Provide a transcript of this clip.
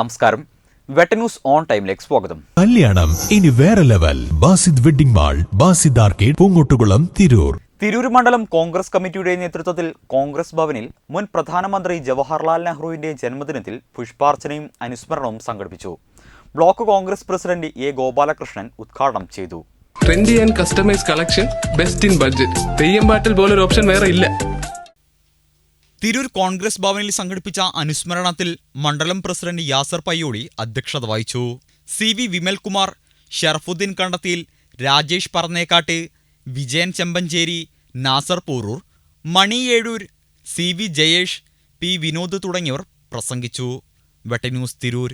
നമസ്കാരം. വെട്ടന്യൂസ് ഓൺ ടൈമിലേക്ക് സ്വാഗതം. കല്യാണം. ഇനി വേറെ level. Basid wedding mall Basid arcade Poongottukulam Tirur. Tirur മണ്ഡലം കോൺഗ്രസ് കമ്മിറ്റിയുടെ നേതൃത്വത്തിൽ കോൺഗ്രസ് ഭവനിൽ മുൻ പ്രധാനമന്ത്രി ജവഹർലാൽ നെഹ്റുവിന്റെ ജന്മദിനത്തിൽ പുഷ്പാർച്ചനയും അനുസ്മരണവും സംഘടിപ്പിച്ചു. Block Congress president A Gopalakrishnan ഉദ്ഘാടനം ചെയ്തു. Trendy and customise collection best in budget Theyyam പാട്ടിൽ പോലൊരു ഓപ്ഷൻ വേറെ ഇല്ല. തിരൂർ കോൺഗ്രസ് ഭവനിൽ സംഘടിപ്പിച്ച അനുസ്മരണത്തിൽ മണ്ഡലം പ്രസിഡന്റ് യാസർ പയ്യോളി അധ്യക്ഷത വഹിച്ചു. C V Vimalkumar Sharafuddin Kandathiyil Rajesh Parannekkat Vijayan Chembancheri Nasar Poorur Mani Ezhur C V Jayesh P Vinod തുടങ്ങിയവർ പ്രസംഗിച്ചു. വെട്ടന്യൂസ് തിരൂർ.